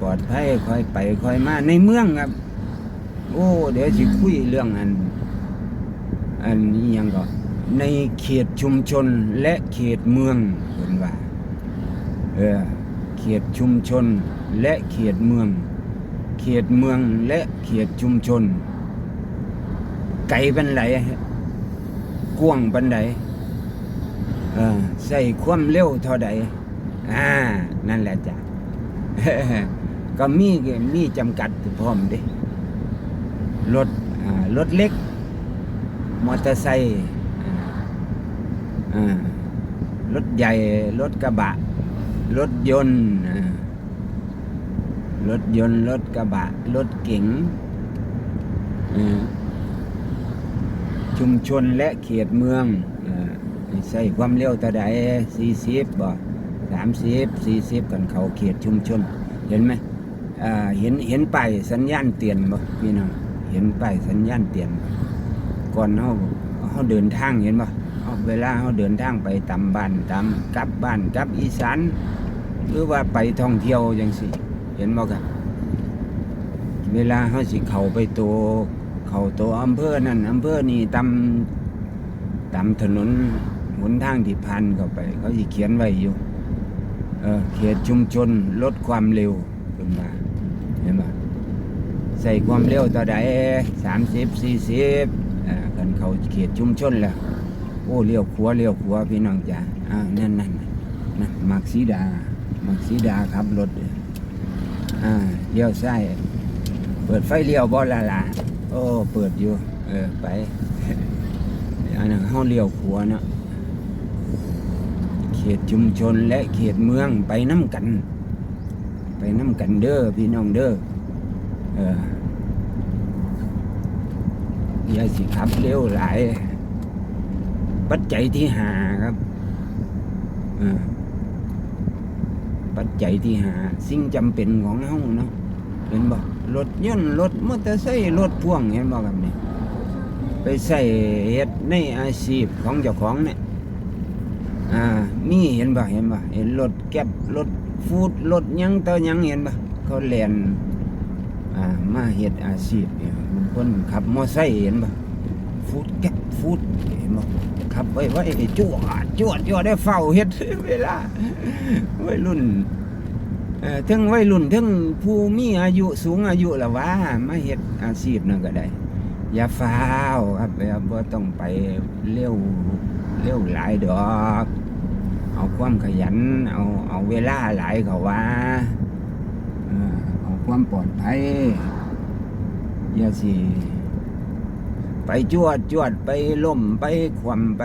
ปลอดภัยค่อยไปค่อยมาในเมืองครับ โอ้ เดี๋ยวสิคุยเรื่องอัน อันนี้ยังก็ ในเขตชุมชนและเขตเมืองเห็นว่า เออ เขตชุมชนและเขตเมือง เขตเมืองและเขตชุมชน ไกลบันไหลกว้างบันไดเออใส่ความเร็วเท่าใดอ่า นั่นแหละจ้ะ ก็มีมีจำกัดพร้อมเดิรถรถเล็ก มอเตอร์ไซค์รถใหญ่ รถกระบะ รถยนต์รถยนต์ รถกระบะ รถเก๋งชุมชนและเขตเมืองใส่ความเร็วเท่าใดสี่สิบบ่ สามสิบสี่สิบกันเขาเขตชุมชน เห็นไหมเห็นเห็นไปสัญญาณเตือนบ่พี่น้องเห็นไปสัญญาณเตือนก่อนเขาเขาเดินทางเห็นบ่เอาเวลาเขาเดินทางไปตามบ้านตามกลับบ้านกลับอีสานหรือว่าไปท่องเที่ยวจังสิเห็นบ่ครับเวลาเขาสิเขาไปตัวเขาตัวอำเภอนั่นอำเภอนี่ตามตามถนนหนทางที่ผ่านเข้าไป เขาสิเขียนไว้อยู่ เขตชุมชนลดความเร็วเป็นมาเห็นไหมใส่ความเร็วต่อใดสามสิบสี่สิบกันเขาเขตชุมชนแล้วโอ้เลี้ยวขัวเลี้ยวขัวพี่น้องจ้าอ่านั่นนั่นนั่นมักสีดามักสีดาขับรถอ่าเลี้ยวซ้ายเปิดไฟเลี้ยวบ่ละละโอ้เปิดอยู่ เออไปอันนั้นเขาเลี้ยวขัวเนาะ ตชุมชนและเขตเมืองไปน้ำกัน ไปน้ำกันเด้อพี่น้องเด้อเอออย่าสิขับเร็วหลาย ปัจจัยที่หาครับปัจจัยที่หา สิ่งจำเป็นของเฮาเนาะเห็นบ่รถยนต์รถมอเตอร์ไซค์รถพ่วงเห็นบ่ครับนี่ไปใส่เฮ็ดในอาชีพของเจ้าของเนี่ย อ่า มีเห็นบ่เห็นบ่เห็นรถแก๊บรถฟูดรถยังเต่อหยังเห็นบ่เขาแล่นอ่ามาเฮ็ดอาชีพเนี่ยบางคนขับมอไซค์เห็นบ่ฟูดแก๊บฟูดเห็นบ่ขับไว้ไว้จวดจวดจวดได้เฝ้าเฮ็ดเวลาวัยรุ่นเอ่อทั้งวัยรุ่นทั้งผู้มีอายุสูงอายุละว่ามาเฮ็ดอาชีพนั่นก็ได้ อย่าฟ้าวครับแบบบ่ต้องไปเร็วเร็วหลายดอก เอาความขยัน เอาเอาเวลาหลายเขาว่าเอาความปลอดภัยอย่าสิ ไปจวดจวดไปล่มไปควมไป